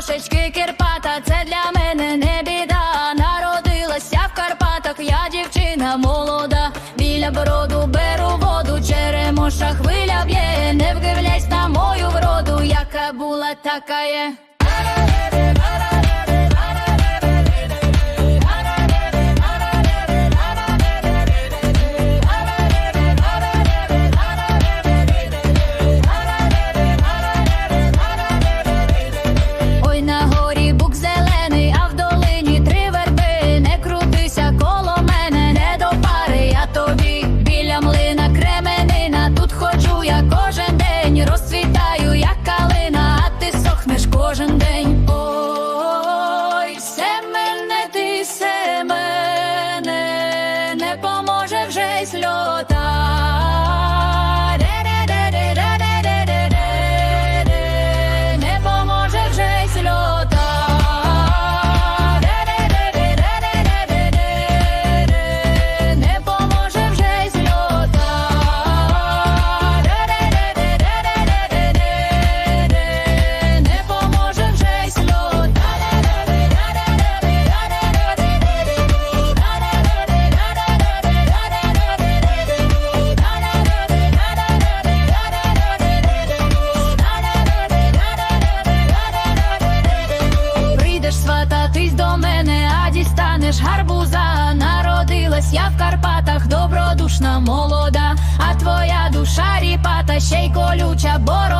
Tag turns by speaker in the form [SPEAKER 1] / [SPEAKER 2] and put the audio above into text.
[SPEAKER 1] трошечки Кирпата, це для мене не біда. Народилася в Карпатах, я дівчина молода. Біля броду беру воду, черемоша хвиля б'є. Не вдивляйся на мою вроду, яка була, така є. Дістанеш гарбуза. Народилась я в Карпатах, добродушна молода, а твоя душа ріпата, ще й колюча борода.